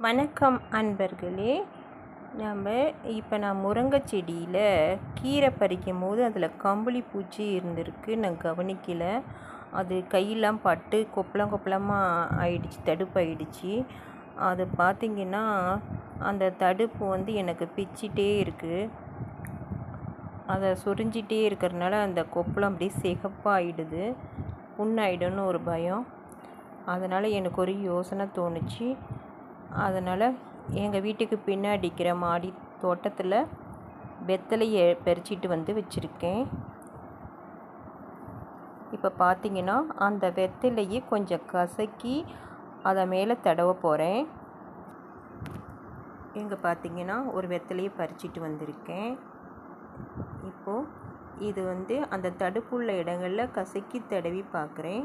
வணக்கம் அன்பர்களே. நம்ம இப்போ நான் முருங்கை செடியில் கீரை பறிக்கும் போது அதில் கம்பளி பூச்சி இருந்திருக்கு. நான் கவனிக்கல. அது கையெல்லாம் பட்டு கொப்பளம் கொப்பளமாக ஆயிடுச்சு தடுப்பு ஆயிடுச்சு அது பார்த்திங்கன்னா அந்த தடுப்பு வந்து எனக்கு பிச்சிட்டே இருக்குது அதை சொரிஞ்சிட்டே இருக்கிறனால அந்த கொப்பளம் அப்படியே சிகப்பாகிடுது புண்ணாயிடும்னு ஒரு பயம். அதனால் எனக்கு ஒரு யோசனை தோணுச்சு. அதனால் எங்கள் வீட்டுக்கு பின்னாடி இருக்கிற மாடி தோட்டத்தில் வெத்தலையை பறிச்சிட்டு வந்து வச்சுருக்கேன். இப்போ பார்த்தீங்கன்னா அந்த வெத்தலையை கொஞ்சம் கசக்கி அதை மேலே தடவ போகிறேன் இங்கே பார்த்தீங்கன்னா ஒரு வெத்தலையை பறிச்சிட்டு வந்திருக்கேன். இப்போது இது வந்து அந்த தடுப்புள்ள இடங்களில் கசக்கி தடவி பார்க்குறேன்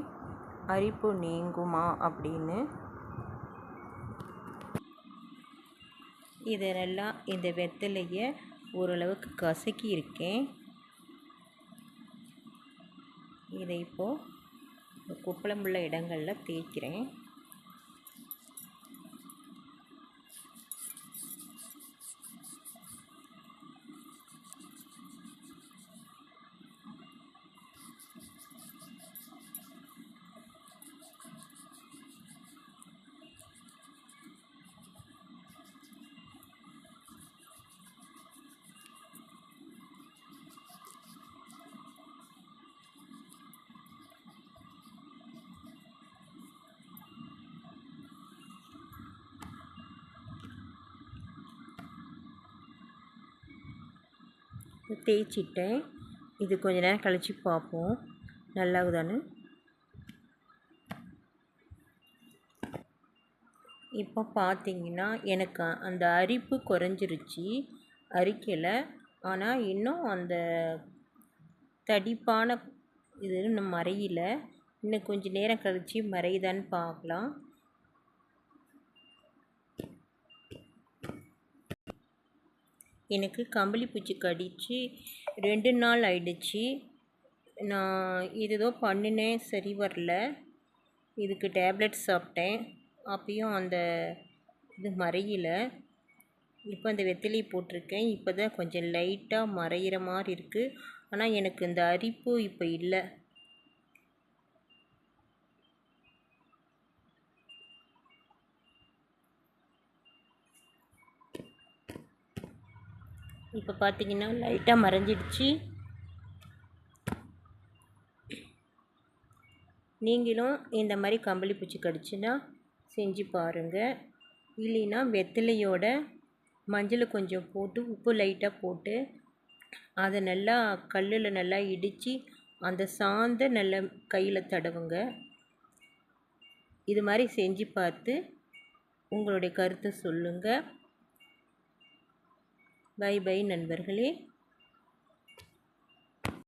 அரிப்பு நீங்குமா அப்படின்னு. இதெல்லாம் இந்த வெத்தலையை ஓரளவுக்கு கசக்கி இருக்கேன் இதை இப்போது குப்பளமுள்ள இடங்களில் தேய்க்கிறேன். தேய்ச்சிட்டேன். இது கொஞ்ச நேரம் கழித்து பார்ப்போம். நல்லாகுதான்னு இப்போ பார்த்தீங்கன்னா எனக்கு அந்த அரிப்பு குறைஞ்சிருச்சு. அரிக்கலை. ஆனால் இன்னும் அந்த தடிப்பான இது இன்னும் மறையல. இன்னும் கொஞ்சம் நேரம் கழித்து மறையுதான்னு பார்க்கலாம். எனக்கு கம்பளி பூச்சி கடித்து ரெண்டு நாள் ஆயிடுச்சு. நான் இது ஏதோ பண்ணினேன் சரி வரல. இதுக்கு டேப்லெட் சாப்பிட்டேன். அப்பயும் அந்த இது மறையல. இப்போ அந்த வெத்திலையை போட்டிருக்கேன். இப்போ தான் கொஞ்சம் லைட்டாக மறையிற மாதிரி இருக்குது ஆனால் எனக்கு இந்த அரிப்பு இப்போ இல்லை. இப்போ பார்த்தீங்கன்னா லைட்டாக மறைஞ்சிடுச்சு. நீங்களும் இந்த மாதிரி கம்பளி பூச்சி கடிச்சுன்னா செஞ்சு பாருங்கள் இல்லைன்னா வெத்தலையோட மஞ்சள் கொஞ்சம் போட்டு உப்பு லைட்டாக போட்டு அதை நல்லா கல்லில் நல்லா இடித்து அந்த சாந்த நல்லா கையில் தடவுங்க. இது மாதிரி செஞ்சு பார்த்து உங்களுடைய கருத்தை சொல்லுங்கள் பை பை நண்பர்களே.